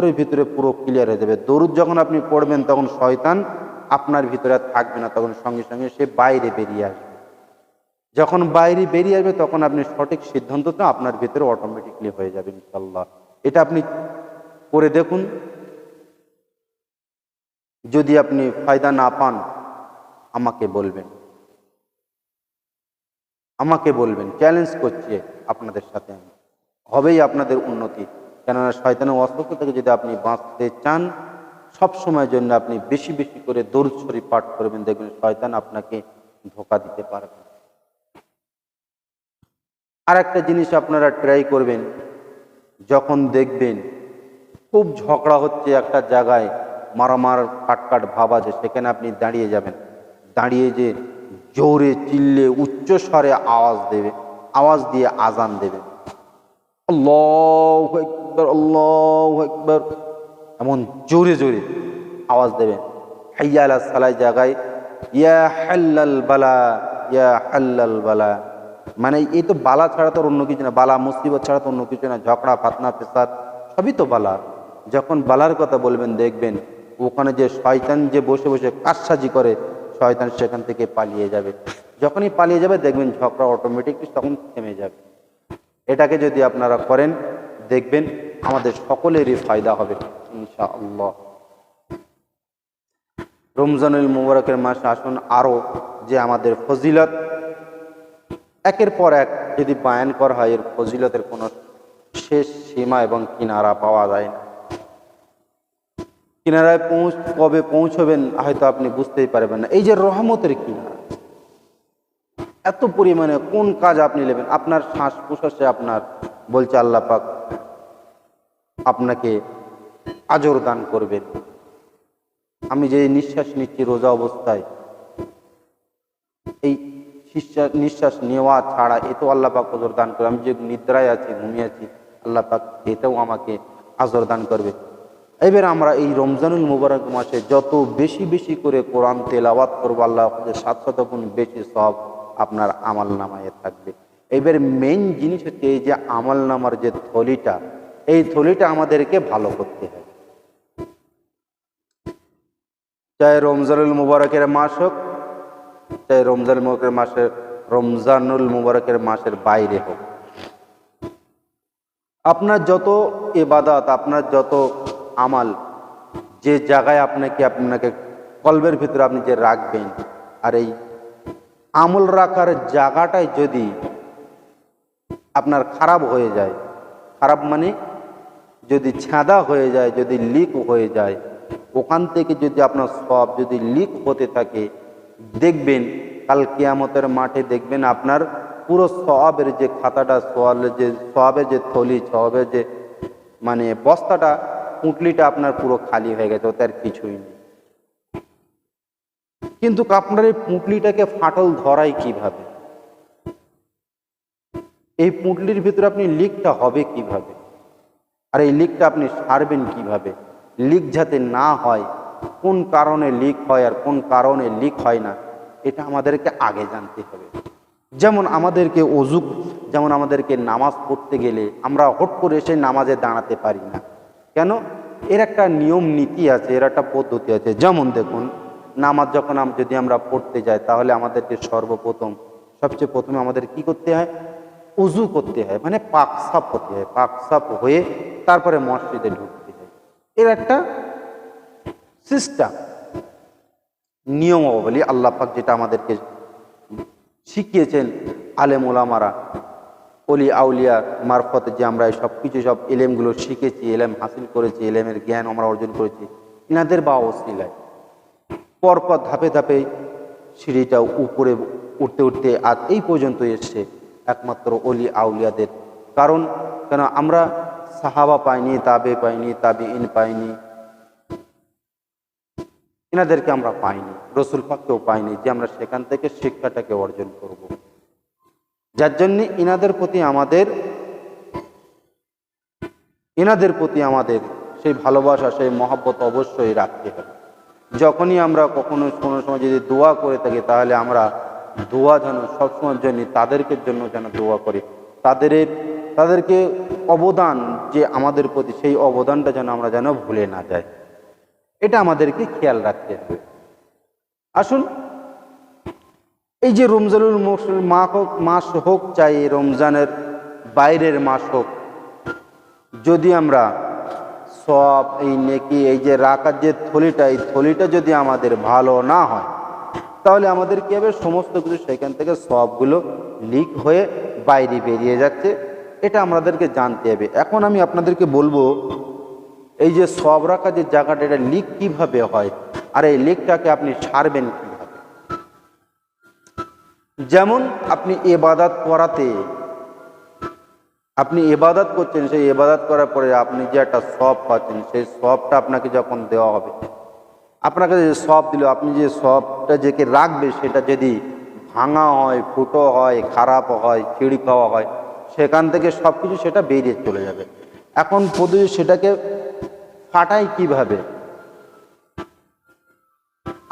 ভিতরে পুরো ক্লিয়ার হয়ে যাবে। দরুদ যখন আপনি পড়বেন, তখন শয়তান আপনার ভিতরে থাকবে না, তখন সঙ্গে সঙ্গে সে বাইরে বেরিয়ে আসবে। যখন বাইরে বেরিয়ে আসবে, তখন আপনি সঠিক সিদ্ধান্তটা আপনার ভিতরে অটোমেটিকলি হয়ে যাবে ইনশাল্লাহ এটা আপনি করে দেখুন। যদি আপনি ফায়দা না পান, আমাকে বলবেন। আমাকে বলবেন চ্যালেঞ্জ করছি আপনাদের সাথে আমি। হবেই আপনাদের উন্নতি। কেননা শয়তানের অস্ত্র থেকে যদি আপনি বাঁচতে চান, সব সময়ের জন্য আপনি বেশি বেশি করে দরুদ শরীফ পাঠ করবেন, দেখবেন শয়তান আপনাকে ধোকা দিতে পারবে আর একটা জিনিস আপনারা ট্রাই করবেন, যখন দেখবেন খুব ঝগড়া হচ্ছে একটা জায়গায়, মারামার কাটকাট ভাব আছে, সেখানে আপনি দাঁড়িয়ে যাবেন। দাঁড়িয়ে যে জোরে চিল্লে উচ্চ স্বরে আওয়াজ দেবে, আওয়াজ দিয়ে আজান দেবে। আল্লাহ একবার আল্লাহ একবার এমন জোরে জোরে আওয়াজ দেবেন। হাইয়া আলা সালাই জায়গায় ইয়া হাল্লাল বালা, ইয়া হাল্লাল বালা। মানে এই তো বালা ছাড়া তো অন্য কিছু না, বালা মুসিবত ছাড়া তো অন্য কিছু না, ঝগড়া, ফাতনা পেশাদ সবই তো বালা। যখন বালার কথা বলবেন, দেখবেন ওখানে যে শয়তান যে বসে বসে কাজসাজি করে, শয়তান সেখান থেকে পালিয়ে যাবে। যখনই পালিয়ে যাবে, দেখবেন ঝগড়া অটোমেটিকলি তখন থেমে যাবে। এটাকে যদি আপনারা করেন, দেখবেন আমাদের সকলেরই ফায়দা হবে, ইনশাআল্লাহ। রমজানুল মুবারকের মাস আসুন আরও যে আমাদের ফজিলত, একের পর এক যদি বায়ান করা হয়, এর ফজিলতের কোনো শেষ সীমা এবং কিনারা পাওয়া যায় না। কিনারায় পৌঁছ, কবে পৌঁছবেন হয়তো আপনি বুঝতেই পারবেন না। এই যে রহমতের কিনারা, এত পরিমাণে কোন কাজ আপনি নেবেন? আপনার শ্বাস প্রশ্বাসে আপনার বলছে আল্লাহ পাক আপনাকে আজর দান করবেন। আমি যে নিঃশ্বাস নিচ্ছি রোজা অবস্থায়, এই নিঃশ্বাস নেওয়া ছাড়া এ তো আল্লাহ পাক আজর দান করবে আমি যে নিদ্রায় আছি, ঘুমিয়ে আছি, আল্লাহ পাক আমাকে আজর দান করবে এবার আমরা এই রমজানুল মুবারক মাসে যত বেশি বেশি করে কোরআন তেলাওয়াত করব, আল্লাহ সাত শত গুণ বেশি সব আপনার আমল নামায় থাকবে। এবার মেন জিনিস হচ্ছে এই যে আমল নামার যে থলিটা এই থলিটা আমাদেরকে ভালো করতে হয় চাই রমজানুল মুবারকের মাস হোক, চাই রমজানুল মুবারকের মাসের রমজানুল মুবারকের মাসের বাইরে হোক। আপনার যত এবাদত আপনার যত আমাল, যে জায়গায় আপনাকে আপনাকে কলবের ভিতরে আপনি যে রাখবেন, আর এই আমল রাখার জায়গাটাই যদি আপনার খারাপ হয়ে যায়, খারাপ মানে যদি ছাদা হয়ে যায়, যদি লিক হয়ে যায়, ওখান থেকে যদি আপনার সব যদি লিক হতে থাকে, দেখবেন, কাল কেয়ামতের মাঠে দেখবেন আপনার পুরো সবের যে খাতাটা সোয়ালের যে, সবের যে থলি, সবের যে মানে বস্তাটা, পুঁটলিটা আপনার পুরো খালি হয়ে গেছে, ওতে আর কিছুই নেই। কিন্তু আপনার এই পুঁটলিটাকে ফাটল ধরাই কীভাবে? এই পুঁটলির ভিতরে আপনি লিকটা হবে কীভাবে? আর এই লিকটা আপনি সারবেন কীভাবে? লিক যাতে না হয়, কোন কারণে লিক হয় আর কোন কারণে লিক হয় না, এটা আমাদেরকে আগে জানতে হবে। যেমন আমাদেরকে অজু, যেমন আমাদেরকে নামাজ পড়তে গেলে আমরা হট করে এসে নামাজে দাঁড়াতে পারি না। কেন? এর একটা নিয়ম নীতি আছে, এর একটা পদ্ধতি আছে। যেমন দেখুন, নামাজ যখন যদি আমরা পড়তে যাই, তাহলে আমাদেরকে সর্বপ্রথম, সবচেয়ে প্রথমে আমাদের কি করতে হয়? উজু করতে হয় মানে পাক সাপ হতে হয়। পাক সাপ হয়ে তারপরে মসজিদে ঢুকতে হয় এর একটা সিস্টেম নিয়মাবলী আল্লাহ পাক যেটা আমাদেরকে শিখিয়েছেন আলেম ওলামারা অলি আউলিয়া মারফতে যে আমরা সব কিছু সব এলেমগুলো শিখেছি, এলেম হাসিল করেছি, এলেমের জ্ঞান আমরা অর্জন করেছি ইনাদের বা ওসিলায় পরপর ধাপে ধাপে সিঁড়িটা উপরে উঠতে উঠতে আজ এই পর্যন্ত এসছে একমাত্র অলি আউলিয়াদের। কারণ কেন? আমরা সাহাবা পাইনি তাবে পাইনি তাবে ইন পাইনি এনাদেরকে আমরা পাইনি, রসুল পাককেও পাইনি যে আমরা সেখান থেকে শিক্ষাটাকে অর্জন করব। যার জন্যে ইনাদের প্রতি আমাদের, এনাদের প্রতি আমাদের সেই ভালোবাসা, সেই মহব্বত অবশ্যই রাখতে হবে। যখনই আমরা কখনো কোনো সময় যদি দোয়া করে থাকি, তাহলে আমরা দোয়া যেন সবসময়ের জন্য তাদেরকে জন্য যেন দোয়া করি। তাদের তাদেরকে অবদান যে আমাদের প্রতি সেই অবদানটা যেন আমরা যেন ভুলে না যাই। এটা আমাদেরকে খেয়াল রাখতে হবে। আসুন, এই যে রমজানুল মা হোক, মাস হোক, চাই রমজানের বাইরের মাস হোক, যদি আমরা সব এই নেকি, এই যে রাখার যে থলিটা, এই থলিটা যদি আমাদের ভালো না হয়, তাহলে আমাদের কী হবে? সমস্ত কিছু সেখান থেকে সবগুলো লিক হয়ে বাইরে বেরিয়ে যাচ্ছে। এটা আমাদেরকে জানতে হবে। এখন আমি আপনাদেরকে বলব, এই যে সব রাখা যে জায়গাটা, এটা লিক কীভাবে হয়? আর এই লিকটাকে আপনি সারবেন কীভাবে? যেমন আপনি এবাদাত করাতে, আপনি এবাদত করছেন, সেই এবাদত করার পরে আপনি যে একটা সব পাচ্ছেন, সেই সবটা আপনাকে যখন দেওয়া হবে, আপনাকে যে সব দিল, আপনি যে সবটা যেকে রাখবে, সেটা যদি ভাঙা হয়, ফুটো হয়, খারাপ হয় চিড়ি খাওয়া হয় সেখান থেকে সব কিছু সেটা বেরিয়ে চলে যাবে। এখন প্রতিদিন সেটাকে ফাটাই কীভাবে?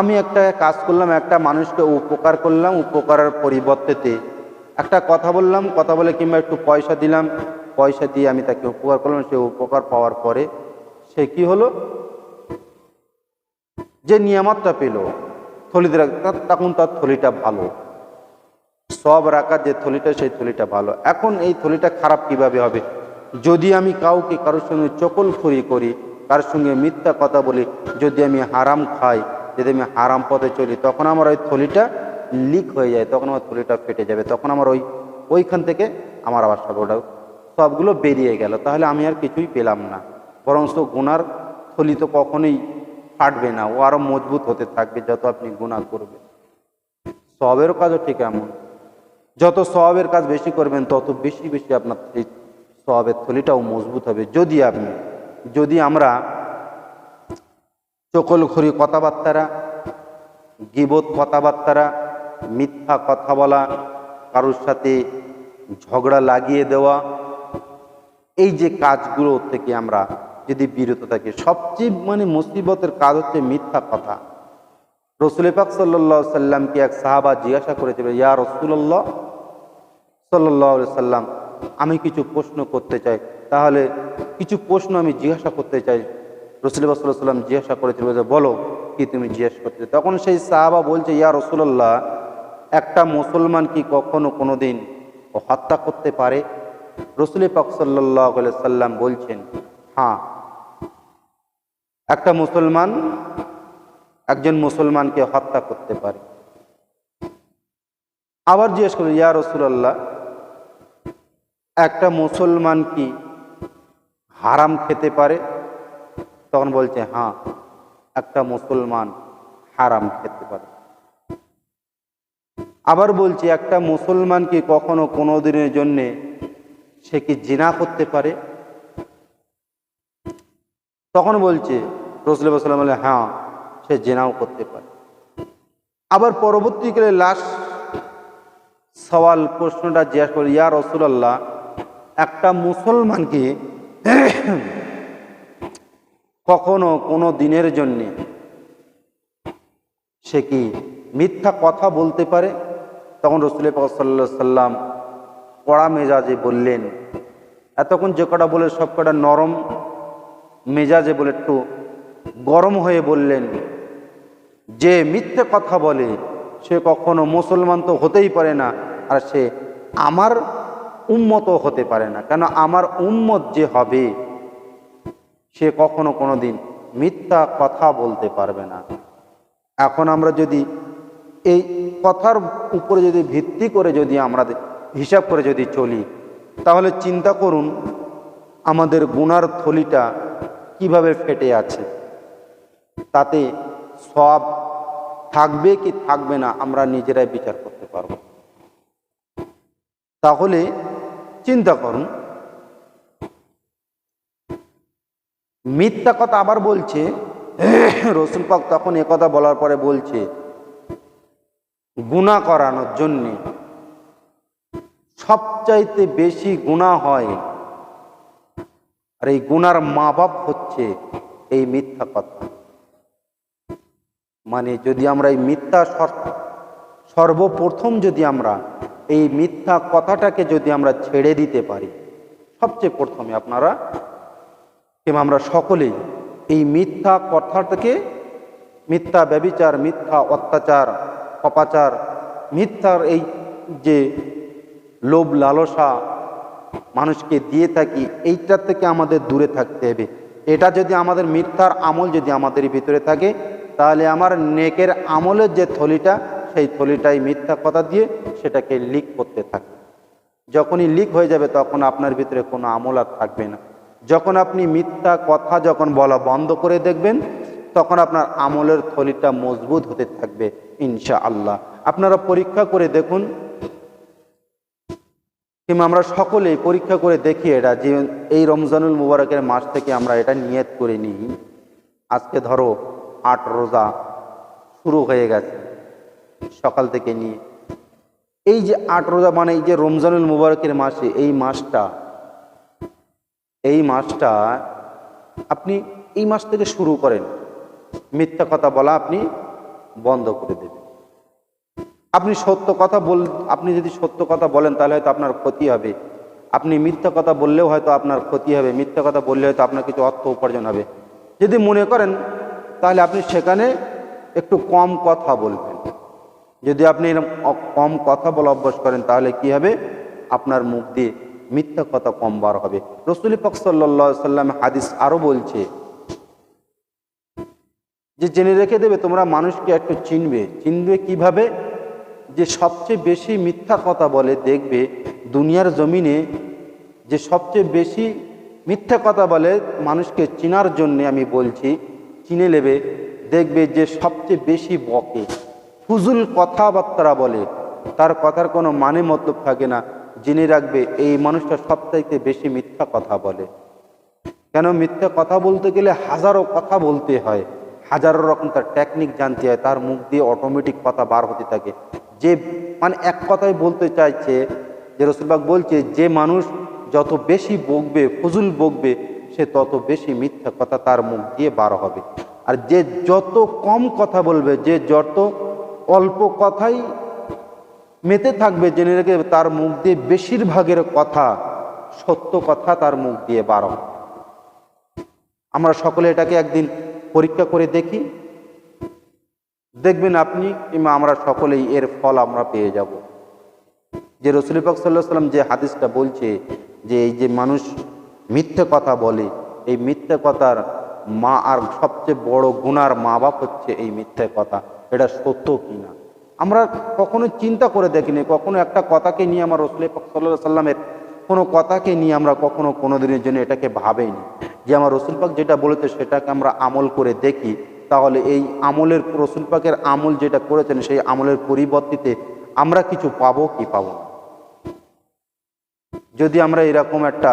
আমি একটা কাজ করলাম, একটা মানুষকে উপকার করলাম, উপকারের পরিবর্তেতে একটা কথা বললাম, কথা বলে কিংবা একটু পয়সা দিলাম, পয়সা দিয়ে আমি তাকে উপকার করলাম, সে উপকার পাওয়ার পরে সে কি হলো? যে নিয়ামতটা পেল থলিতে তখন তার থলিটা ভালো। সব রাখার যে থলিটা, সেই থলিটা ভালো। এখন এই থলিটা খারাপ কীভাবে হবে? যদি আমি কাউকে কারোর সঙ্গে চকলখড়ি করি, কারোর সঙ্গে মিথ্যা কথা বলি, যদি আমি হারাম খাই, যদি আমি হারাম পথে চলি, তখন আমার ওই থলিটা লিক হয়ে যায়, তখন আমার থলিটা ফেটে যাবে, তখন আমার ওই, ওইখান থেকে আমার আবার সব ওটা সবগুলো বেরিয়ে গেল। তাহলে আমি আর কিছুই পেলাম না। বরং গুনার থলি তো কখনোই ফাটবে না, ও আরও মজবুত হতে থাকবে, যত আপনি গুণা করবেন। সবের কাজও ঠিক এমন। যত সবের কাজ বেশি করবেন, তত বেশি বেশি আপনার এই সবের থলিটাও মজবুত হবে। যদি আপনি, যদি আমরা চকলখড়ি কথাবার্তারা, গিবত কথাবার্তারা, মিথ্যা কথা বলা, কারোর সাথে ঝগড়া লাগিয়ে দেওয়া, এই যে কাজগুলো থেকে আমরা যদি বিরত থাকি, সবচেয়ে মানে মুসিবতের কাজ হচ্ছে মিথ্যা কথা। রসুল পাক সাল্লাহ সাল্লামকে এক সাহাবা জিজ্ঞাসা করেছিল, ইয়া রসুল্লাহ সাল্লাহ সাল্লাম আমি কিছু প্রশ্ন করতে চাই। তাহলে কিছু প্রশ্ন আমি জিজ্ঞাসা করতে চাই। রসুল সাল্লাহ সাল্লাম জিজ্ঞাসা করেছিল বলো, কি তুমি জিজ্ঞাসা করতে? চাও?" তখন সেই সাহাবা বলছে, ইয়া রসুল্লাহ একটা মুসলমান কি কখনো কোনো দিন হত্যা করতে পারে? রসুল পাক সাল্লাহ সাল্লাম বলছেন হ্যাঁ একটা মুসলমান একজন মুসলমানকে হত্যা করতে পারে। আবার জিজ্ঞেস করল ইয়া রসুলাল্লাহ একটা মুসলমান কি হারাম খেতে পারে? তখন বলছে হ্যাঁ একটা মুসলমান হারাম খেতে পারে। আবার বলছে, একটা মুসলমান কি কখনো কোনো দিনের জন্যে সে কি জিনা করতে পারে? তখন বলছে রসুল্লাহ সাল্লাম হ্যাঁ সে জেনাও করতে পারে। আবার পরবর্তীকালে লাশ সওয়াল প্রশ্নটা জিজ্ঞাসা করি ইয়া রসুলাল্লাহ একটা মুসলমানকে কখনো কোনো দিনের জন্যে সে কি মিথ্যা কথা বলতে পারে? তখন রসুল সাল্লা সাল্লাম কড়া মেজাজে বললেন, এতক্ষণ যে কটা বলে সব কটা নরম মেজাজে বলে একটু গরম হয়ে বললেন, যে মিথ্যে কথা বলে সে কখনো মুসলমান তো হতেই পারে না, আর সে আমার উম্মত হতে পারে না। কেন আমার উম্মত যে হবে, সে কখনো কোনো দিন মিথ্যা কথা বলতে পারবে না। এখন আমরা যদি এই কথার উপরে যদি ভিত্তি করে যদি আমরা হিসাব করে যদি চলি, তাহলে চিন্তা করুন, আমাদের গুনার থলিটা কীভাবে ফেটে আছে। তাতে সব থাকবে কি থাকবে না আমরা নিজেরাই বিচার করতে পারব। তাহলে চিন্তা করুন। মিথ্যা কথা আবার বলছে। রসুল পাক তখন কথা বলার পরে বলছে গুণা করানোর জন্যে সবচাইতে বেশি গুণা হয়। আর এই গুনার মা বাপ হচ্ছে এই মিথ্যা কথা। মানে যদি আমরা এই মিথ্যা সর- সর্বপ্রথম যদি আমরা এই মিথ্যা কথাটাকে যদি আমরা ছেড়ে দিতে পারি, সবচেয়ে প্রথমে আপনারা কিংবা আমরা সকলেই এই মিথ্যা কথা থেকে মিথ্যা ব্যবিচার, মিথ্যা অত্যাচার, অপাচার, মিথ্যার এই যে লোভ লালসা মানুষকে দিয়ে থাকি এইটার থেকে আমাদের দূরে থাকতে হবে। এটা যদি আমাদের মিথ্যার আমল যদি আমাদের ভিতরে থাকে, তাহলে আমার নেকের আমলের যে থলিটা সেই থলিটাই মিথ্যা কথা দিয়ে সেটাকে লিক করতে থাকে। যখনই লিক হয়ে যাবে তখন আপনার ভিতরে কোনো আমল আর থাকবে না। যখন আপনি মিথ্যা কথা যখন বলা বন্ধ করে দেখবেন, তখন আপনার আমলের থলিটা মজবুত হতে থাকবে ইনশা আল্লাহ আপনারা পরীক্ষা করে দেখুন, কিংবা আমরা সকলেই পরীক্ষা করে দেখি এটা যে এই রমজানুল মুবারকের মাস থেকে আমরা এটা নিয়ত করে নিই। আজকে ধরো আট রোজা শুরু হয়ে গেছে। সকাল থেকে নিয়ে। এই যে আট রোজা মানে এই যে রমজানুল মুবারকের মাসে, এই মাসটা এই মাসটা আপনি এই মাস থেকে শুরু করেন। মিথ্যা কথা বলা আপনি বন্ধ করে দেবেন। আপনি সত্য কথা বল, আপনি যদি সত্য কথা বলেন, তাহলে হয়তো আপনার ক্ষতি হবে। আপনি মিথ্যা কথা বললেও হয়তো আপনার ক্ষতি হবে। মিথ্যা কথা বললে হয়তো আপনার কিছু অর্থ উপার্জন হবে। যদি মনে করেন, তাহলে আপনি সেখানে একটু কম কথা বলবেন। যদি আপনি এরকম কম কথা বলা অভ্যাস করেন, তাহলে কি হবে? আপনার মুখ দিয়ে মিথ্যা কথা কম বার হবে। রসুল পাক সাল্লা সাল্লাম হাদিস আরও বলছে যে, জেনে রেখে দেবে, তোমরা মানুষকে একটু চিনবে। চিনবে কীভাবে? যে, সবচেয়ে বেশি মিথ্যা কথা বলে, দেখবে দুনিয়ার জমিনে যে, সবচেয়ে বেশি মিথ্যা কথা বলে মানুষকে চিনার জন্যে আমি বলছি, চিনে নেবে, দেখবে যে, সবচেয়ে বেশি বকে। ফুজুল কথাবার্তা বলে, তার কথার কোনো মানে মতলব থাকে না। জেনে রাখবে, এই মানুষটা সবচাইতে বেশি মিথ্যা কথা বলে। কেন মিথ্যা কথা বলতে গেলে হাজারো কথা বলতে হয়। হাজারো রকম তার টেকনিক জানতে হয়, তার মুখ দিয়ে অটোমেটিক কথা বার হতে থাকে। যে মানে এক কথাই বলতে চাইছে, যে রসুলবাগ বলছে, যে মানুষ যত বেশি বকবে ফজুল বকবে, সে তত বেশি মিথ্যা কথা তার মুখ দিয়ে বার হবে। আর যে যত কম কথা বলবে, যে যত অল্প কথাই মেতে থাকবে জেনে রেখে তার মুখ দিয়ে বেশিরভাগের কথা, সত্য কথা তার মুখ দিয়ে বার আমরা সকলে এটাকে একদিন পরীক্ষা করে দেখি। দেখবেন আপনি কিংবা আমরা সকলেই এর ফল আমরা পেয়ে যাব। যে রসুল পাক সাল্লাহ সাল্লাম যে হাদিসটা বলছে যে এই যে মানুষ মিথ্যে কথা বলে, এই মিথ্যে কথার মা আর সবচেয়ে বড় গুনার মা বাপ হচ্ছে এই মিথ্যে কথা। এটা সত্য কি না আমরা কখনো চিন্তা করে দেখিনি, কখনো একটা কথাকে নিয়ে আমার রসুল পাক সাল্লাহ সাল্লামের কোনো কথাকে নিয়ে আমরা কখনো কোনো দিনের জন্য এটাকে ভাবেইনি। যে আমার রসুল পাক যেটা বলেছে সেটাকে আমরা আমল করে দেখি, তাহলে এই আমলের, রসুল পাকের আমল যেটা করেছেন সেই আমলের পরিবর্তিতে আমরা কিছু পাবো কি পাবো যদি আমরা এরকম একটা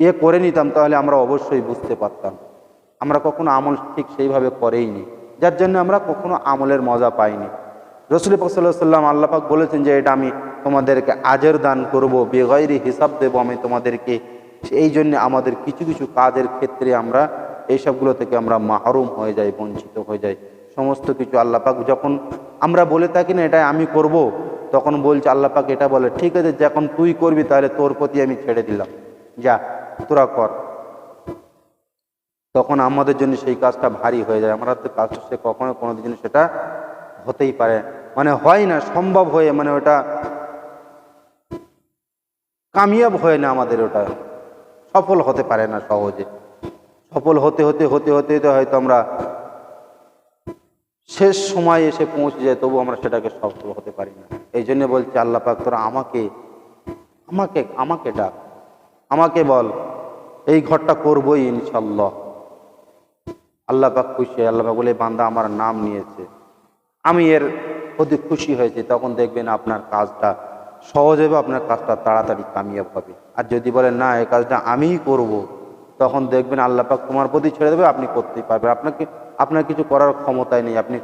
ইয়ে করে নিতাম, তাহলে আমরা অবশ্যই বুঝতে পারতাম। আমরা কখনো আমল ঠিক সেইভাবে করেইনি। যার জন্য আমরা কখনো আমলের মজা পাইনি। রসুল পাক সাল্লাহ সাল্লাম আল্লাপাক বলেছেন যে, এটা আমি তোমাদেরকে আজের দান করব বেগৈরি হিসাব দেবো আমি তোমাদেরকে। এই জন্য আমাদের কিছু কিছু কাজের ক্ষেত্রে আমরা এইসবগুলো থেকে আমরা মাহরুম হয়ে যাই, বঞ্চিত হয়ে যাই। সমস্ত কিছু আল্লাপাক যখন আমরা বলে থাকি না এটা আমি করব, তখন বলছে আল্লাপাক এটা বলে, ঠিক আছে, যখন তুই করবি তাহলে তোর প্রতি আমি ছেড়ে দিলাম। যা, তোরা কর। তখন আমাদের জন্য সেই কাজটা ভারী হয়ে যায়। আমরা তো কাজটা সে কখনো কোনো দিন সেটা হতেই পারে। মানে হয় না, সম্ভব হয়ে মানে ওটা কামিয়াব হয় না আমাদের ওটা। সফল হতে পারে না সহজে। সফল হতে হতে হতে হতে হতে হয়তো আমরা শেষ সময় এসে পৌঁছে যায় তবু আমরা সেটাকে সফল হতে পারি না। এই জন্য বলছি, আল্লাহ পাক তোরা আমাকে আমাকে আমাকে ডাক। আমাকে বল, এই ঘরটা করবই ইনশাল্লাহ। আল্লাহ পাক খুশি আল্লাহ পাক বলে বান্দা আমার নাম নিয়েছে। আমি এর প্রতি খুশি হয়েছি। তখন দেখবেন আপনার কাজটা সহজ হবে, আপনার কাজটা তাড়াতাড়ি কামিয়াব হবে। আর যদি বলেন, না, এই কাজটা আমিই করব, তখন দেখবেন আল্লাহ পাক তোমার প্রতি ছেড়ে দেবে, আপনি করতেই পারবেন। আপনাকে, আপনার কিছু করার ক্ষমতাই নেই, আপনি